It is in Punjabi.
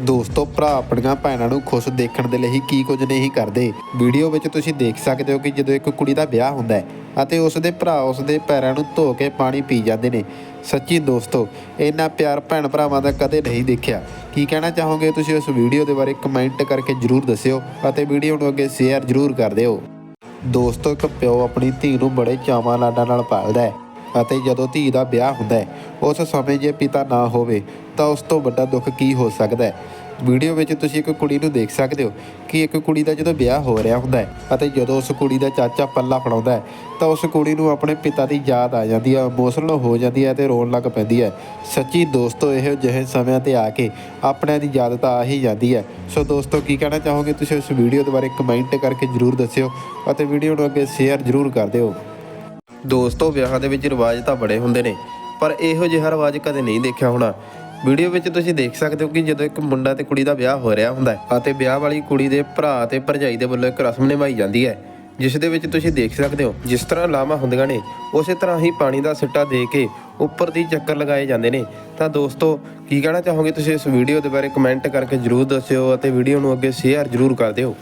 ਦੋਸਤੋ, ਭਰਾ ਆਪਣੀਆਂ ਭੈਣਾਂ ਨੂੰ ਖੁਸ਼ ਦੇਖਣ ਦੇ ਲਈ ਕੀ ਕੁਝ ਨਹੀਂ ਕਰਦੇ। ਵੀਡੀਓ ਵਿੱਚ ਤੁਸੀਂ ਦੇਖ ਸਕਦੇ ਹੋ ਕਿ ਜਦੋਂ ਇੱਕ ਕੁੜੀ ਦਾ ਵਿਆਹ ਹੁੰਦਾ ਹੈ ਅਤੇ ਉਸ ਦੇ ਭਰਾ ਉਸ ਦੇ ਪੈਰਾਂ ਨੂੰ ਧੋ ਕੇ ਪਾਣੀ ਪੀ ਜਾਂਦੇ ਨੇ। ਸੱਚੀ ਦੋਸਤੋ, ਇੰਨਾ ਪਿਆਰ ਭੈਣ ਭਰਾਵਾਂ ਦਾ ਕਦੇ ਨਹੀਂ ਦੇਖਿਆ। ਕੀ ਕਹਿਣਾ ਚਾਹੋਗੇ ਤੁਸੀਂ ਉਸ ਵੀਡੀਓ ਦੇ ਬਾਰੇ ਕਮੈਂਟ ਕਰਕੇ ਜਰੂਰ ਦੱਸਿਓ ਅਤੇ ਵੀਡੀਓ ਨੂੰ ਅੱਗੇ ਸ਼ੇਅਰ ਜਰੂਰ ਕਰ ਦਿਓ। ਦੋਸਤੋ, ਇੱਕ ਪਿਓ ਆਪਣੀ ਧੀ ਨੂੰ ਬੜੇ ਚਾਵਾਂ ਲਾਡਾਂ ਨਾਲ ਪਾਲਦਾ ਹੈ। ਅਤੇ ਜਦੋਂ ਧੀ ਦਾ ਵਿਆਹ ਹੁੰਦਾ ਹੈ, ਉਸ ਸਮੇਂ ਜੇ ਪਿਤਾ ਨਾ ਹੋਵੇ, ਤਾਂ ਉਸ ਤੋਂ ਵੱਡਾ ਦੁੱਖ ਕੀ ਹੋ ਸਕਦਾ ਹੈ? ਵੀਡੀਓ ਵਿੱਚ ਤੁਸੀਂ ਇੱਕ ਕੁੜੀ ਨੂੰ ਦੇਖ ਸਕਦੇ ਹੋ ਕਿ ਇੱਕ ਕੁੜੀ ਦਾ ਜਦੋਂ ਵਿਆਹ ਹੋ ਰਿਹਾ ਹੁੰਦਾ ਹੈ ਅਤੇ ਜਦੋਂ ਉਸ ਕੁੜੀ ਦਾ ਚਾਚਾ ਪੱਲਾ ਫੜਾਉਂਦਾ ਹੈ, ਤਾਂ ਉਸ ਕੁੜੀ ਨੂੰ ਆਪਣੇ ਪਿਤਾ ਦੀ ਯਾਦ ਆ ਜਾਂਦੀ ਹੈ ਇਮੋਸ਼ਨਲ ਹੋ ਜਾਂਦੀ ਹੈ ਤੇ ਰੋਣ ਲੱਗ ਪੈਂਦੀ ਹੈ। ਸੱਚੀ ਦੋਸਤੋ, ਇਹੋ ਜਿਹੇ ਸਮਿਆਂ ਤੇ ਆ ਕੇ ਆਪਣਿਆਂ ਦੀ ਯਾਦ ਤਾਂ ਆ ਹੀ ਜਾਂਦੀ ਹੈ। ਸੋ ਦੋਸਤੋ, ਕੀ ਕਹਿਣਾ ਚਾਹੋਗੇ ਤੁਸੀਂ ਇਸ ਵੀਡੀਓ ਦੇ ਬਾਰੇ ਕਮੈਂਟ ਕਰਕੇ ਜਰੂਰ ਦੱਸਿਓ ਅਤੇ ਵੀਡੀਓ ਨੂੰ ਅੱਗੇ ਸ਼ੇਅਰ ਜਰੂਰ ਕਰ ਦਿਓ। ਦੋਸਤੋ, ਵਿਆਹਾਂ ਦੇ ਵਿੱਚ ਰਿਵਾਜ ਤਾਂ ਬੜੇ ਹੁੰਦੇ ਨੇ, ਪਰ ਇਹੋ ਜਿਹਾ ਰਿਵਾਜ ਕਦੇ ਨਹੀਂ ਦੇਖਿਆ ਹੋਣਾ। ਵੀਡੀਓ ਵਿੱਚ ਤੁਸੀਂ ਦੇਖ ਸਕਦੇ ਹੋ ਕਿ ਜਦੋਂ ਇੱਕ ਮੁੰਡਾ ਤੇ ਕੁੜੀ ਦਾ ਵਿਆਹ ਹੋ ਰਿਹਾ ਹੁੰਦਾ ਹੈ ਅਤੇ ਵਿਆਹ ਵਾਲੀ ਕੁੜੀ ਦੇ ਭਰਾ ਤੇ ਭਰਜਾਈ ਦੇ ਵੱਲੋਂ ਇੱਕ ਰਸਮ ਨਿਭਾਈ ਜਾਂਦੀ ਹੈ, ਜਿਸ ਦੇ ਵਿੱਚ ਤੁਸੀਂ ਦੇਖ ਸਕਦੇ ਹੋ, ਜਿਸ ਤਰ੍ਹਾਂ ਲਾਵਾਂ ਹੁੰਦੀਆਂ ਨੇ, ਉਸੇ ਤਰ੍ਹਾਂ ਹੀ ਪਾਣੀ ਦਾ ਸਿੱਟਾ ਦੇ ਕੇ ਉੱਪਰ ਦੀ ਚੱਕਰ ਲਗਾਏ ਜਾਂਦੇ ਨੇ। ਤਾਂ ਦੋਸਤੋ, ਕੀ ਕਹਿਣਾ ਚਾਹੋਗੇ ਤੁਸੀਂ ਇਸ ਵੀਡੀਓ ਦੇ ਬਾਰੇ? ਕਮੈਂਟ ਕਰਕੇ ਜਰੂਰ ਦੱਸਿਓ ਅਤੇ ਵੀਡੀਓ ਨੂੰ ਅੱਗੇ ਸ਼ੇਅਰ ਜਰੂਰ ਕਰ ਦਿਓ।